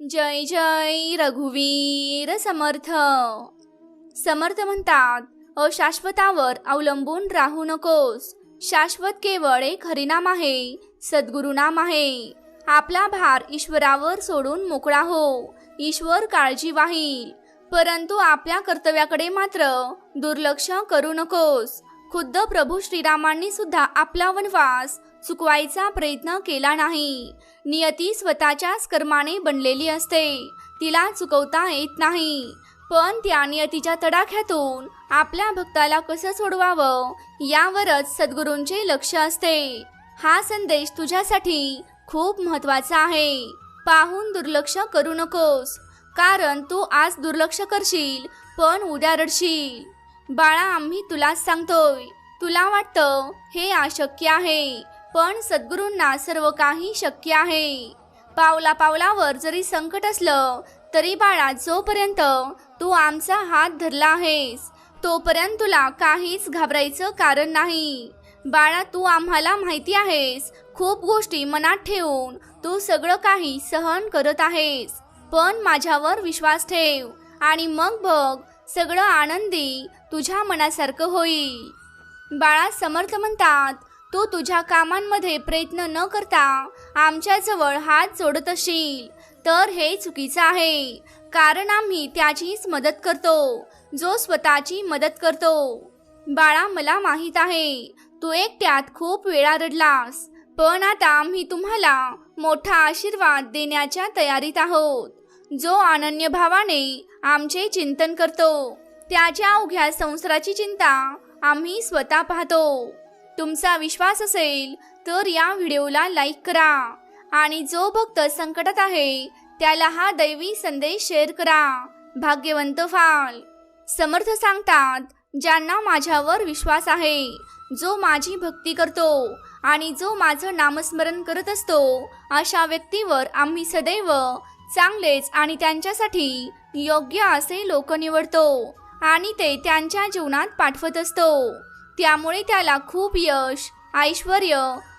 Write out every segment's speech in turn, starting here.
जय जय रघुवीर समर्थ. समर्थ म्हणतात अशाश्वतावर अवलंबून राहू नकोस. शाश्वत केवळ एक हरिनाम आहे सद्गुरुनाम आहे. आपला भार ईश्वरावर सोडून मोकळा हो ईश्वर काळजी वाहील. परंतु आपल्या कर्तव्याकडे मात्र दुर्लक्ष करू नकोस. खुद्द प्रभू श्रीरामांनी सुद्धा आपला वनवास चुकवायचा प्रयत्न केला नाही. नियती स्वतःच्याच कर्माने बनलेली असते. तिला चुकवता येत नाही. पण त्या नियतीच्या तडाख्यातून आपल्या भक्ताला कसं सोडवावं यावरच सद्गुरूंचे लक्ष असते. हा संदेश तुझ्यासाठी खूप महत्त्वाचा आहे. पाहून दुर्लक्ष करू नकोस कारण तू आज दुर्लक्ष करशील पण उद्या रडशील. बाळा आम्ही तुलाच सांगतोय. तुला वाटतं हे अशक्य आहे. पण सद्गुरूंना सर्व काही शक्य आहे. पावला पावलावर जरी संकट असलं तरी बाळा जोपर्यंत तू आमचा हात धरला आहेस तोपर्यंत तुला काहीच घाबरायचं कारण नाही. बाळा तू आम्हाला माहिती आहेस खूप गोष्टी मनात ठेवून तू सगळं काही सहन करत आहेस. पण माझ्यावर विश्वास ठेव आणि मग बघ सगळं आनंदी तुझ्या मनासारखं होईल. बाळा समर्थ म्हणतात तू तुझ्या कामांमध्ये प्रयत्न न करता आमच्याजवळ हात जोडत असशील तर हे चुकीचं आहे. कारण आम्ही त्याचीच मदत करतो जो स्वतःची मदत करतो. बाळा मला माहीत आहे तू एकट्यात खूप वेळा रडलास पण आता आम्ही तुम्हाला मोठा आशीर्वाद देण्याच्या तयारीत आहोत. जो अनन्य भावाने आमचे चिंतन करतो त्याच्या अवघ्या संसाराची चिंता आम्ही स्वतः पाहतो. तुमचा विश्वास असेल तर या व्हिडिओला लाईक करा. आणि जो भक्त संकटात आहे त्याला हा दैवी संदेश शेअर करा. भाग्यवंत फाल. समर्थ सांगतात ज्यांना माझ्यावर विश्वास आहे जो माझी भक्ती करतो आणि जो माझं नामस्मरण करत असतो अशा व्यक्तीवर आम्ही सदैव चांगलेच आणि त्यांच्यासाठी योग्य असे लोक निवडतो आणि ते त्यांच्या जीवनात पाठवत असतो. त्यामुळे त्याला खूप यश ऐश्वर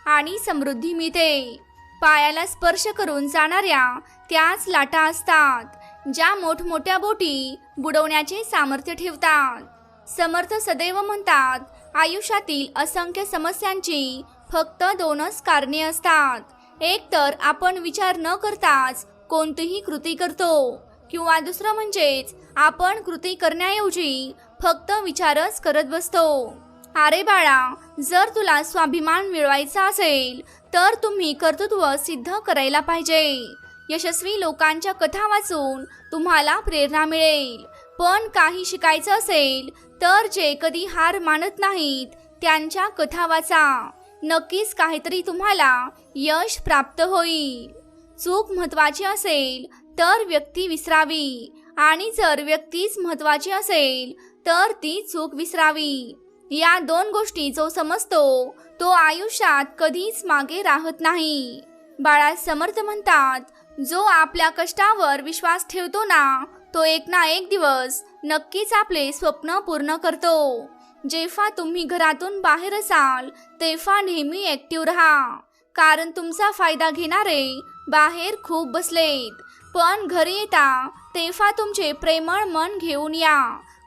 आणि समृद्धी मिळते. पायाला स्पर्श करून जाणाऱ्या त्याच लाटा असतात ज्या मोठमोठ्या बोटी बुडवण्याचे सामर्थ्य ठेवतात. समर्थ सदैव म्हणतात आयुष्यातील असंख्य समस्यांची फक्त दोनच कारणे असतात. एक तर आपण विचार न करताच कोणतीही कृती करतो किंवा दुसरं म्हणजेच आपण कृती करण्याऐवजी फक्त विचारच करत बसतो. अरे बाळा जर तुला स्वाभिमान मिळवायचा असेल तर तुम्ही कर्तृत्व सिद्ध करायला पाहिजे. यशस्वी लोकांच्या कथा वाचून तुम्हाला प्रेरणा मिळेल. पण काही शिकायचं असेल तर जे कधी हार मानत नाहीत त्यांच्या कथा वाचा. नक्कीच काहीतरी तुम्हाला यश प्राप्त होईल. चूक महत्वाची असेल तर व्यक्ती विसरावी. आणि जर व्यक्तीच महत्वाची असेल तर ती चूक विसरावी. या दोन गोष्टी जो समजतो तो आयुष्यात कधीच मागे राहत नाही. बाळा समर्थ म्हणतात जो आपल्या कष्टावर विश्वास ठेवतो ना तो एक ना एक दिवस नक्कीच आपले स्वप्न पूर्ण करतो. जेव्हा तुम्ही घरातून बाहेर असाल तेव्हा नेहमी ॲक्टिव्ह राहा. कारण तुमचा फायदा घेणारे बाहेर खूप बसलेत. पण घरी येता तेव्हा तुमचे प्रेमळ मन घेऊन या.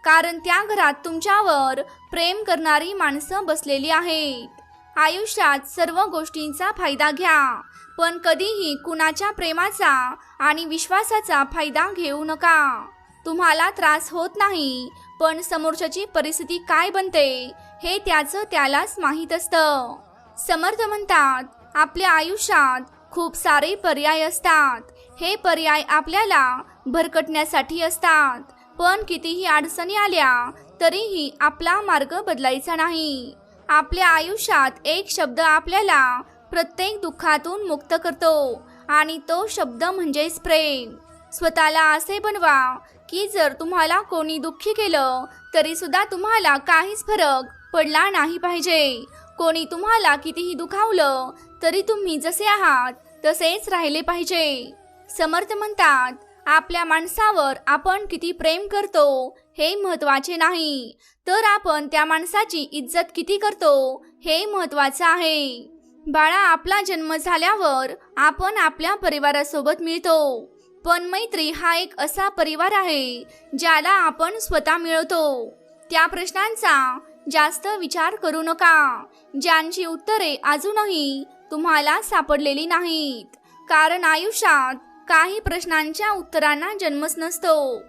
कारण त्या घरात तुमच्यावर प्रेम करणारी माणसं बसलेली आहेत. आयुष्यात सर्व गोष्टींचा फायदा घ्या पण कधीही कुणाच्या प्रेमाचा आणि विश्वासाचा फायदा घेऊ नका. तुम्हाला त्रास होत नाही पण समोरच्याची परिस्थिती काय बनते हे त्याचं त्यालाच माहीत असतं. समर्थ म्हणतात आपल्या आयुष्यात खूप सारे पर्याय असतात. हे पर्याय आपल्याला भरकटण्यासाठी असतात. पण कितीही अडचणी आल्या तरीही आपला मार्ग बदलायचा नाही. आपल्या आयुष्यात एक शब्द आपल्याला प्रत्येक दुःखातून मुक्त करतो आणि तो शब्द म्हणजेच प्रेम. स्वतःला असे बनवा की जर तुम्हाला कोणी दुःखी केलं तरी सुद्धा तुम्हाला काहीच फरक पडला नाही पाहिजे. कोणी तुम्हाला कितीही दुखावलं तरी तुम्ही जसे आहात तसेच राहिले पाहिजे. समर्थ म्हणतात आपल्या माणसावर आपण किती प्रेम करतो हे महत्त्वाचे नाही. तर आपण त्या माणसाची इज्जत किती करतो हे महत्वाचं आहे. बाळा आपला जन्म झाल्यावर आपण आपल्या परिवारासोबत मिळतो. पण मैत्री हा एक असा परिवार आहे ज्याला आपण स्वतः मिळवतो. त्या प्रश्नांचा जास्त विचार करू नका. ज्यांची उत्तरे अजूनही तुम्हाला सापडलेली नाहीत. कारण आयुष्यात काही प्रश्नांच्या उत्तरांना जन्मच नसतो.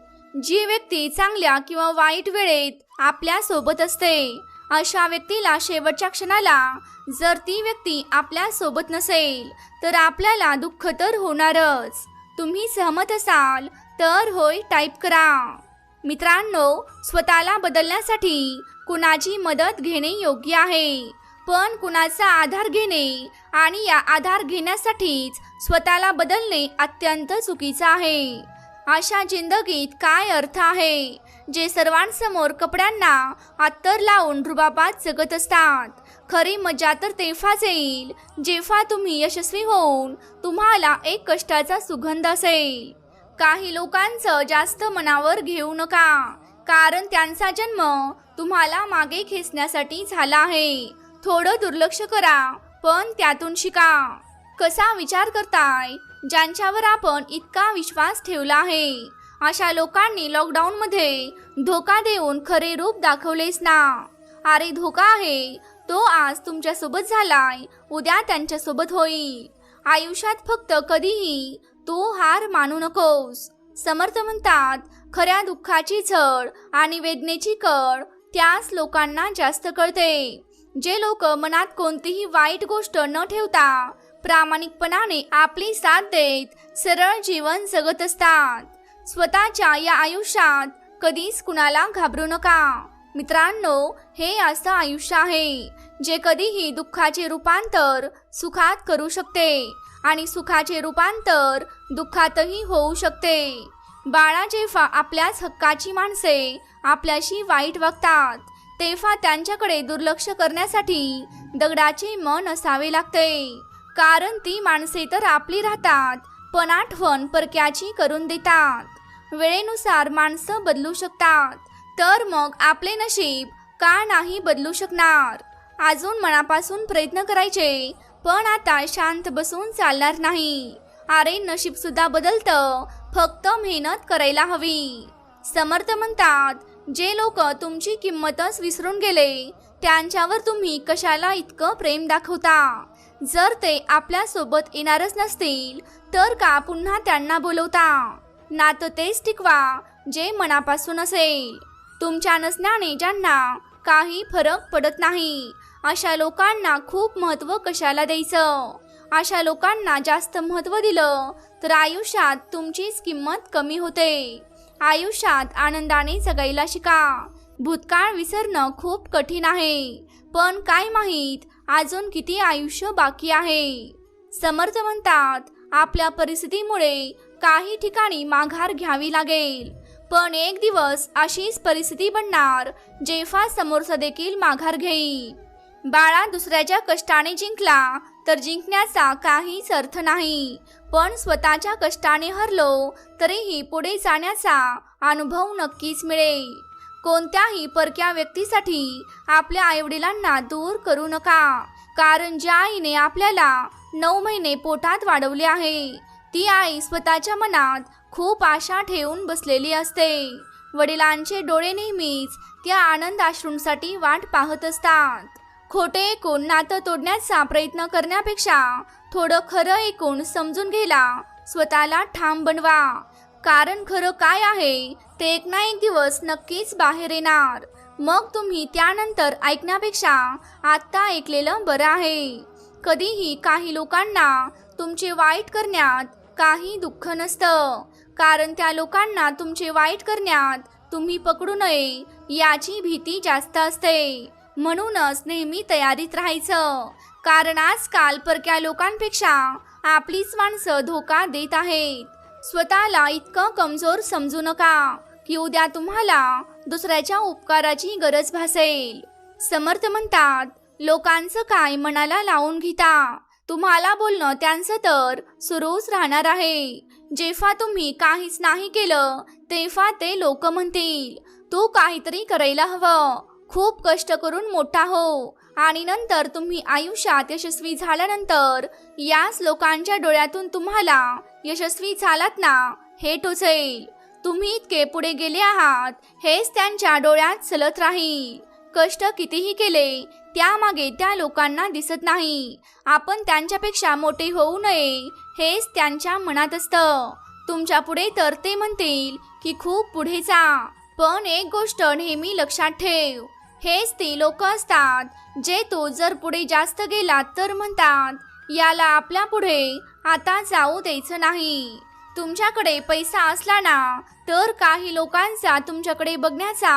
जी व्यक्ती चांगल्या किंवा वाईट वेळेत आपल्यासोबत असते अशा व्यक्तीला शेवटच्या क्षणाला जर ती व्यक्ती आपल्यासोबत नसेल तर आपल्याला दुःख तर होणारच. तुम्ही सहमत असाल तर होय टाईप करा. मित्रांनो स्वतःला बदलण्यासाठी कुणाची मदत घेणे योग्य आहे? पण कुणाचा आधार घेणे आणि या आधार घेण्यासाठीच स्वतःला बदलणे अत्यंत चुकीचं आहे. अशा जिंदगीत काय अर्थ आहे? जे सर्वांसमोर कपड्यांना अत्तर लावून रुबाबात जगत असतात. खरी मजा तर तेव्हाच येईल जेव्हा तुम्ही यशस्वी होऊन तुम्हाला एक कष्टाचा सुगंध असेल. काही लोकांचं जास्त मनावर घेऊ नका कारण त्यांचा जन्म तुम्हाला मागे खेचण्यासाठी झाला आहे. थोडं दुर्लक्ष करा पण त्यातून शिका. कसा विचार करताय ज्यांच्यावर आपण इतका विश्वास ठेवला आहे? अशा लोकांनी लॉकडाऊनमध्ये धोका देऊन खरे रूप दाखवलेच ना. अरे धोका आहे तो आज तुमच्यासोबत झालाय उद्या त्यांच्यासोबत होईल. आयुष्यात फक्त कधीही तू हार मानू नकोस. समर्थ म्हणतात खऱ्या दुःखाची झड आणि वेदनेची कळ त्याच लोकांना जास्त कळते. जे लोक मनात कोणतीही वाईट गोष्ट न ठेवता प्रामाणिकपणाने आपली साथ देत सरळ जीवन जगत असतात. स्वतःच्या या आयुष्यात कधीच कुणाला घाबरू नका. मित्रांनो हे असं आयुष्य आहे जे कधीही दुःखाचे रूपांतर सुखात करू शकते आणि सुखाचे रूपांतर दुःखातही होऊ शकते. बाळा जेव्हा आपल्याच हक्काची माणसे आपल्याशी वाईट वागतात. तेव्हा त्यांच्याकडे दुर्लक्ष करण्यासाठी दगडाचे मन असावे लागते. कारण ती माणसे तर आपली राहतात पण आठवण परक्याची करून देतात. वेळेनुसार माणसं बदलू शकतात तर मग आपले नशीब का नाही बदलू शकणार? अजून मनापासून प्रयत्न करायचे पण आता शांत बसून चालणार नाही. अरे नशीब सुद्धा बदलतं फक्त मेहनत करायला हवी. समर्थ म्हणतात जे लोक तुमची किंमतच विसरून गेले त्यांच्यावर तुम्ही कशाला इतकं प्रेम दाखवता? जर ते आपल्यासोबत येणारच नसतील तर का पुन्हा त्यांना बोलवता? नातं तेच टिकवा जे मनापासून असेल. तुमच्या नसण्याने ज्यांना काही फरक पडत नाही अशा लोकांना खूप महत्त्व कशाला द्यायचं? अशा लोकांना जास्त महत्त्व दिलं तर आयुष्यात तुमचीच किंमत कमी होते. आयुष्यात आनंदाने जगायला शिका. भूतकाळ विसरणं खूप कठीण आहे. पण काय माहीत अजून किती आयुष्य बाकी आहे. समर्थ म्हणतात आपल्या परिस्थितीमुळे काही ठिकाणी माघार घ्यावी लागेल. पण एक दिवस अशीच परिस्थिती बनणार जेव्हा समोरचा देखील माघार घेईल. बाळा दुसऱ्याच्या कष्टाने जिंकला तर जिंकण्याचा काहीच अर्थ नाही. पण स्वतःच्या कष्टाने हरलो तरीही पुढे जाण्याचा अनुभव नक्कीच मिळेल. कोणत्याही परक्या व्यक्तीसाठी आपल्या आईवडिलांना दूर करू नका कारण ज्या आईने आपल्याला नऊ महिने पोटात वाढवले आहे ती आई स्वतःच्या मनात खूप आशा ठेवून बसलेली असते. वडिलांचे डोळे नेहमीच त्या आनंद आश्रूंसाठी वाट पाहत असतात. खोटे ऐकून नातं तोडण्याचा प्रयत्न करण्यापेक्षा थोडं खरं ऐकून समजून घ्यायला स्वतःला ठाम बनवा. कारण खरं काय आहे ते एक ना एक दिवस नक्कीच बाहेर येणार. मग तुम्ही त्यानंतर ऐकण्यापेक्षा आत्ता ऐकलेलं बरं आहे. कधीही काही लोकांना तुमचे वाईट करण्यात काही दुःख नसतं. कारण त्या लोकांना तुमचे वाईट करण्यात तुम्ही पकडू नये याची भीती जास्त असते. म्हणूनच नेहमी तयारीत राहायचं. कारण आजकाल परक्या लोकांपेक्षा आपलीच माणसं धोका देत आहेत. स्वतःला इतकं कमजोर समजू नका. की उद्या तुम्हाला दुसऱ्याच्या उपकाराची गरज भासेल. समर्थ म्हणतात लोकांचं काय मनाला लावून घेता? तुम्हाला बोलणं त्यांचं तर सुरूच राहणार आहे. जेव्हा तुम्ही काहीच नाही केलं तेव्हा ते लोक म्हणतील तू काहीतरी करायला हवं. खूप कष्ट करून मोठा हो. आणि नंतर तुम्ही आयुष्यात यशस्वी झाल्यानंतर याच लोकांच्या डोळ्यातून तुम्हाला यशस्वी झालात ना हे टोचेल. तुम्ही इतके पुढे गेले आहात हेच त्यांच्या डोळ्यात चलत राहील. कष्ट कितीही केले त्यामागे त्या लोकांना दिसत नाही. आपण त्यांच्यापेक्षा मोठे होऊ नये हेच त्यांच्या मनात असतं. तुमच्यापुढे तर ते म्हणतील की खूप पुढे जा. पण एक गोष्ट नेहमी लक्षात ठेव हेच ते लोक असतात जे तो जर पुढे जास्त गेला तर म्हणतात याला आपल्या पुढे आता जाऊ द्यायचं नाही. तुमच्याकडे पैसा असला ना तर काही लोकांचा तुमच्याकडे बघण्याचा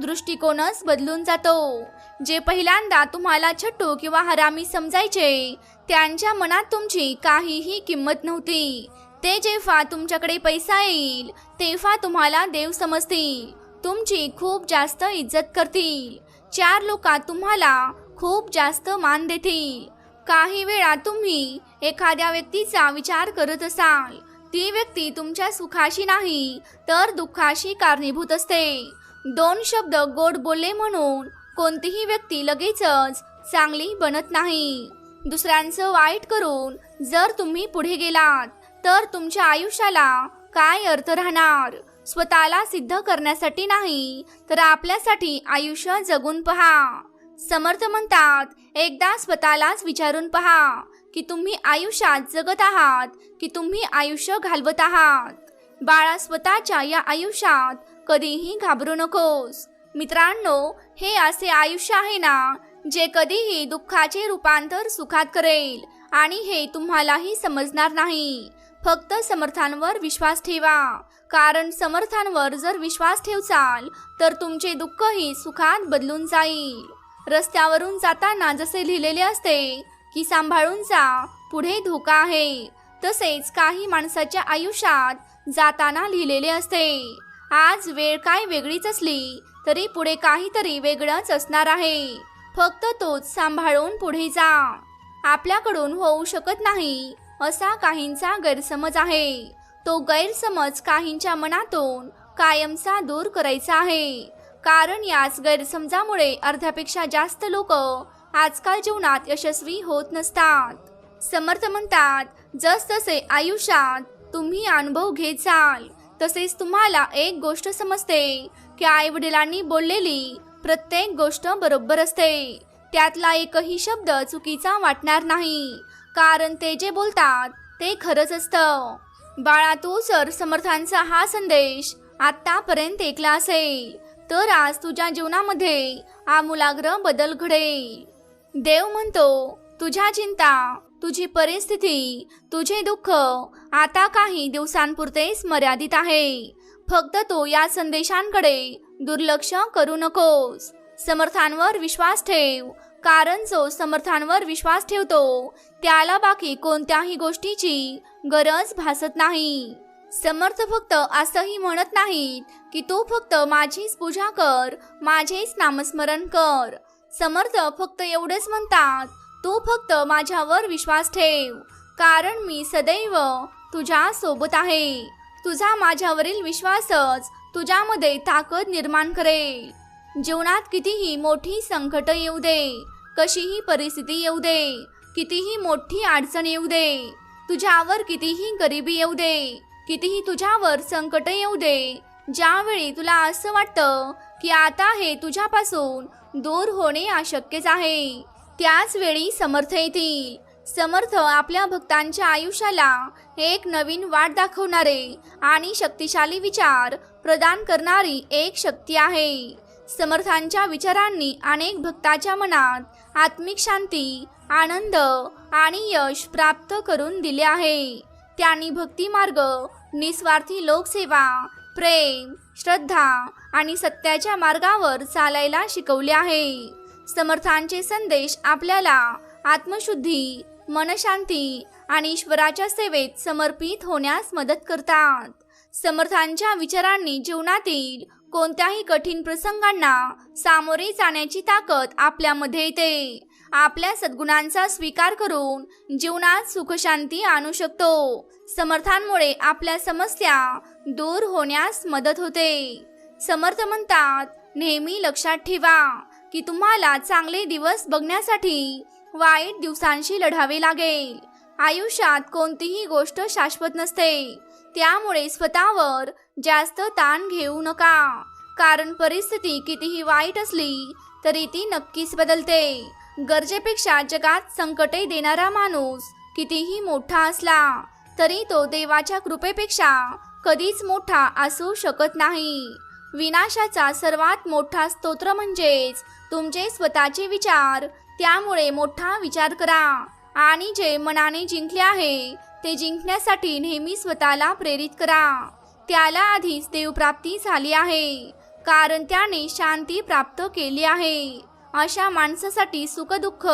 दृष्टिकोनच बदलून जातो. जे पहिल्यांदा तुम्हाला छट्टू किंवा हरामी समजायचे त्यांच्या मनात तुमची काहीही किंमत नव्हती. ते जेव्हा तुमच्याकडे पैसा येईल तेव्हा तुम्हाला देव समजतील. तुमची खूप जास्त इज्जत करतील. चार लोक तुम्हाला खूप जास्त मान देतील काही वेळा तुम्ही एखाद्या व्यक्तीचा विचार करत असाल. ती व्यक्ती तुमच्या सुखाशी नाही तर दुःखाशी कारणीभूत असते. दोन शब्द गोड बोलले म्हणून कोणतीही व्यक्ती लगेचच चांगली बनत नाही. दुसऱ्यांचं वाईट करून जर तुम्ही पुढे गेलात तर तुमच्या आयुष्याला काय अर्थ राहणार? स्वतःला सिद्ध करण्यासाठी नाही तर आपल्यासाठी आयुष्य जगून पहा. समर्थ म्हणतात एकदा स्वतःलाच विचारून पहा की तुम्ही आयुष्यात जगत आहात की तुम्ही आयुष्य घालवत आहात. बाळा स्वतःच्या या आयुष्यात कधीही घाबरू नकोस. मित्रांनो हे असे आयुष्य आहे ना जे कधीही दुःखाचे रूपांतर सुखात करेल आणि हे तुम्हालाही समजणार नाही. फक्त समर्थांवर विश्वास ठेवा. कारण समर्थांवर जर विश्वास ठेवचाल तर तुमचे दुःखही सुखात बदलून जाईल. रस्त्यावरून जाताना जसे लिहिलेले असते की सांभाळून जा पुढे धोका आहे. तसेच काही माणसाच्या आयुष्यात जाताना लिहिलेले असते आज वेळ काय वेगळीच असली तरी पुढे काहीतरी वेगळंच असणार आहे. फक्त तोच सांभाळून पुढे जा. आपल्याकडून होऊ शकत नाही असा काहींचा गैरसमज आहे. तो गैरसमज काहींच्या मनातून कायमचा दूर करायचा आहे. कारण याच गैरसमजामुळे अर्ध्यापेक्षा जास्त लोक आजकाल जीवनात यशस्वी होत नसतात. समर्थ म्हणतात जसतसे आयुष्यात तुम्ही अनुभव घेत जाल तसेच तुम्हाला एक गोष्ट समजते की आई वडिलांनी बोललेली प्रत्येक गोष्ट बरोबर असते. त्यातला एकही शब्द चुकीचा वाटणार नाही कारण ते जे बोलतात ते खरंच असतं. बाळा तू सर समर्थांचा हा संदेश आतापर्यंत ऐकला असेल. तर आज तुझ्या जीवनामध्ये आमूलाग्र बदल घडेल. देव म्हणतो तुझ्या चिंता तुझी परिस्थिती तुझे दुःख आता काही दिवसांपुरतेच मर्यादित आहे. फक्त तो या संदेशांकडे दुर्लक्ष करू नकोस. समर्थांवर विश्वास ठेव कारण जो समर्थांवर विश्वास ठेवतो त्याला बाकी कोणत्याही गोष्टीची गरज भासत नाही. समर्थ फक्त असंही म्हणत नाहीत की तू फक्त माझीच पूजा कर माझेच नामस्मरण कर. समर्थ फक्त एवढेच म्हणतात तू फक्त माझ्यावर विश्वास ठेव कारण मी सदैव तुझ्या सोबत आहे. तुझा माझ्यावरील विश्वासच तुझ्यामध्ये ताकद निर्माण करेल. जीवनात कितीही मोठी संकट येऊ दे कशीही परिस्थिती येऊ दे कितीही मोठी अडचण येऊ दे तुझ्यावर कितीही गरिबी येऊ दे कितीही तुझ्यावर संकट येऊ दे ज्यावेळी तुला असं वाटतं की आता हे तुझ्यापासून दूर होणे अशक्यच आहे त्याच वेळी समर्थ येतील. समर्थ आपल्या भक्तांच्या आयुष्याला एक नवीन वाट दाखवणारे आणि शक्तिशाली विचार प्रदान करणारी एक शक्ती आहे. समर्थांच्या विचारांनी अनेक भक्ताच्या मनात आत्मिक शांती आनंद आणि यश प्राप्त करून दिले आहे. त्यांनी भक्तिमार्ग निस्वार्थी लोकसेवा प्रेम श्रद्धा आणि सत्याच्या मार्गावर चालायला शिकवले आहे. समर्थांचे संदेश आपल्याला आत्मशुद्धी मनशांती आणि ईश्वराच्या सेवेत समर्पित होण्यास मदत करतात. समर्थांच्या विचारांनी जीवनातील कोणत्याही कठीण प्रसंगांना सामोरे जाण्याची ताकद आपल्यामध्ये येते. आपल्या सद्गुणांचा स्वीकार करून जीवनात सुखशांती आणू शकतो. समर्थांमुळे आपल्या समस्या दूर होण्यास मदत होते. समर्थ म्हणतात नेहमी लक्षात ठेवा की तुम्हाला चांगले दिवस बघण्यासाठी वाईट दिवसांशी लढावे लागेल. आयुष्यात कोणतीही गोष्ट शाश्वत नसते. त्यामुळे स्वतःवर जास्त ताण घेऊ नका. कारण परिस्थिती कितीही वाईट असली तरी ती नक्कीच बदलते. गरजेपेक्षा जगात संकटे देणारा माणूस कितीही मोठा असला तरी तो देवाच्या कृपेपेक्षा कधीच मोठा असू शकत नाही. विनाशाचा सर्वात मोठा स्तोत्र म्हणजेच तुमचे स्वतःचे विचार त्यामुळे मोठा विचार करा. आणि जे मनाने जिंकले आहे ते जिंकण्यासाठी नेहमी स्वतःला प्रेरित करा. त्याला आधीच देवप्राप्ती झाली आहे. कारण त्याने शांती प्राप्त केली आहे. अशा माणसासाठी सुखदुःख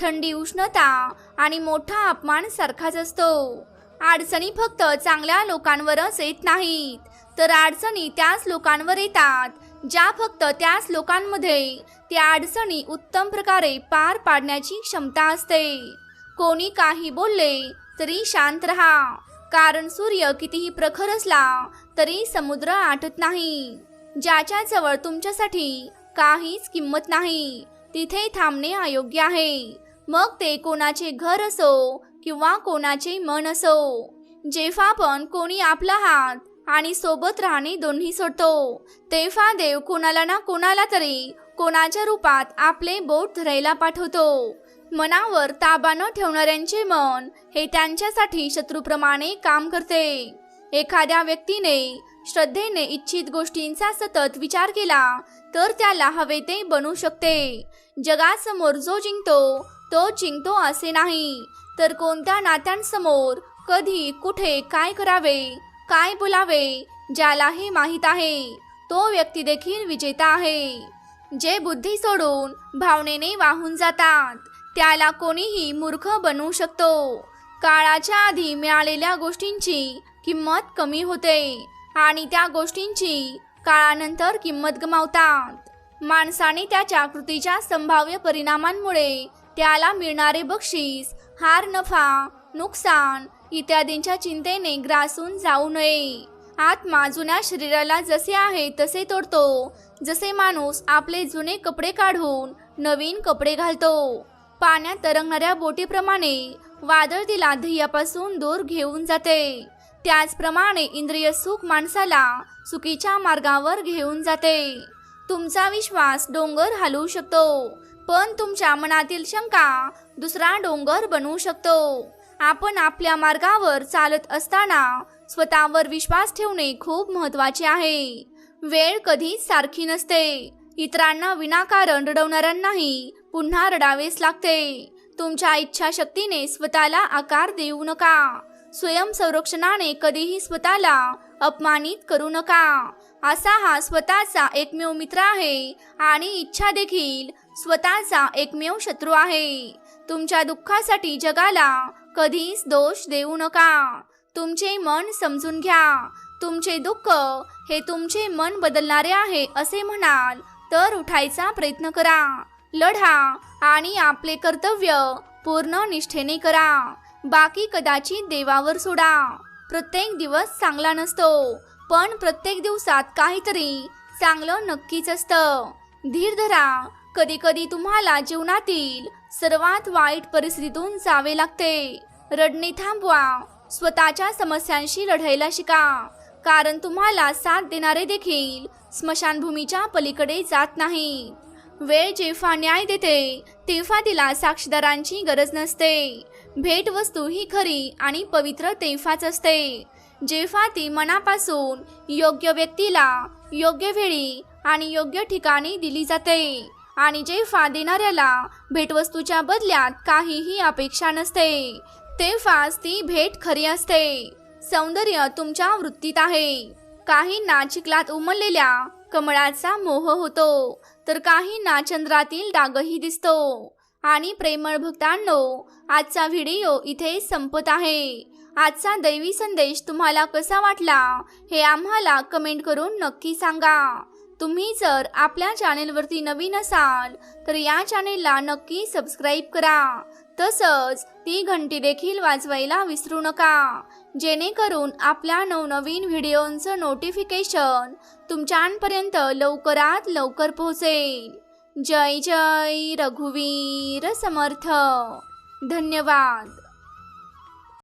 थंडी उष्णता आणि मोठा अपमान सारखाच असतो. अडचणी फक्त चांगल्या लोकांवरच येत नाहीत. तर अडचणी त्याच लोकांवर येतात. ज्या फक्त त्याच लोकांमध्ये त्या अडचणी उत्तम प्रकारे पार पाडण्याची क्षमता असते. कोणी काही बोलले तरी शांत रहा. कारण सूर्य कितीही प्रखर असला तरी समुद्र आटत नाही. ज्याच्या जवळ तुमच्यासाठी काहीच किंमत नाही. तिथे थांबणे अयोग्य आहे. मग ते कोणाचे घर असो किंवा कोणाचे मन असो जेव्हा पण कोणी आपला हात आणि सोबत राहणे दोन्ही सोडतो तेव्हा देव कोणाला ना कोणाला तरी कोणाच्या रूपात आपले बोट धरायला पाठवतो. मनावर ताबा न ठेवणाऱ्यांचे मन हे त्यांच्यासाठी शत्रूप्रमाणे काम करते. एखाद्या व्यक्तीने श्रद्धेने इच्छित गोष्टींचा सतत विचार केला तर त्याला हवे ते बनू शकते. जगासमोर जो जिंकतो तो जिंकतो असे नाही. तर कोणत्या नात्यांसमोर कधी कुठे काय करावे काय बोलावे ज्याला हे माहीत आहे तो व्यक्ती देखील विजेता आहे. जे बुद्धी सोडून भावनेने वाहून जातात. त्याला कोणीही मूर्ख बनवू शकतो. काळाच्या आधी मिळालेल्या गोष्टींची किंमत कमी होते आणि त्या गोष्टींची काळानंतर किंमत गमावतात. माणसाने त्याच्या कृतीच्या संभाव्य परिणामांमुळे त्याला मिळणारे बक्षीस हार नफा नुकसान इत्यादींच्या चिंतेने ग्रासून जाऊ नये. आत्मा जुन्या शरीराला जसे आहे तसे तोडतो. जसे माणूस आपले जुने कपडे काढून नवीन कपडे घालतो. पाण्यात तरंगणाऱ्या बोटीप्रमाणे वादळ तिला ध्येयापासून दूर घेऊन जाते. त्याचप्रमाणे इंद्रिय सुख माणसाला चुकीच्या मार्गावर घेऊन जाते. तुमचा विश्वास डोंगर हलवू शकतो पण तुमच्या मनातील शंका दुसरा डोंगर बनवू शकतो. आपण आपल्या मार्गावर चालत असताना स्वतःवर विश्वास ठेवणे खूप महत्त्वाचे आहे. वेळ कधीच सारखी नसते. इतरांना विनाकारण रडवणाऱ्यांनाही पुन्हा रडावेच लागते. तुमच्या इच्छाशक्तीने स्वतःला आकार देऊ नका. स्वयंसंरक्षणाने कधीही स्वतःला अपमानित करू नका. असा हा स्वतःचा एकमेव मित्र आहे आणि इच्छा देखील स्वतःचा एकमेव शत्रू आहे. तुमच्या दुःखासाठी जगाला कधीच दोष देऊ नका. तुमचे मन समजून घ्या. तुमचे दुःख हे तुमचे मन बदलणारे आहे असे म्हणाल तर उठायचा प्रयत्न करा. लढा आणि आपले कर्तव्य पूर्ण निष्ठेने करा. बाकी कदाचित देवावर सोडा. प्रत्येक दिवस चांगला नसतो पण प्रत्येक दिवसात काहीतरी चांगलं नक्कीच असतं. धीर धरा कधी कधी तुम्हाला जीवनातील सर्वात वाईट परिस्थितीतून जावे लागते. रडणे थांबवा स्वतःच्या समस्यांशी लढायला शिका कारण तुम्हाला साथ देणारे देखील स्मशानभूमीच्या पलीकडे जात नाही वेळ जेव्हा न्याय देते तेव्हा तिला साक्षीदारांची गरज नसते. भेटवस्तू ही खरी आणि पवित्र तेव्हाच असते. जेव्हा ती मनापासून योग्य व्यक्तीला योग्य वेळी आणि योग्य ठिकाणी दिली जाते आणि जेव्हा देणाऱ्याला भेटवस्तूच्या बदल्यात काहीही अपेक्षा नसते तेव्हाच ती भेट खरी असते. सौंदर्य तुमच्या वृत्तीत आहे. काहींना चिखलात उमललेल्या कमळाचा मोह होतो. तर काहींना चंद्रातील डागही दिसतो. आणि प्रेमळ भक्तांनो आजचा व्हिडिओ इथे संपत आहे. आजचा दैवी संदेश तुम्हाला कसा वाटला हे आम्हाला कमेंट करून नक्की सांगा. तुम्ही जर आपल्या चॅनेलवरती नवीन असाल तर या चॅनेलला नक्की सबस्क्राईब करा. तसंच ती घंटी देखील वाजवायला विसरू नका. जेणेकरून आपल्या नवनवीन व्हिडिओंचं नोटिफिकेशन तुमच्यापर्यंत लवकरात लवकर पोहोचेल. जय जय रघुवीर समर्थ. धन्यवाद.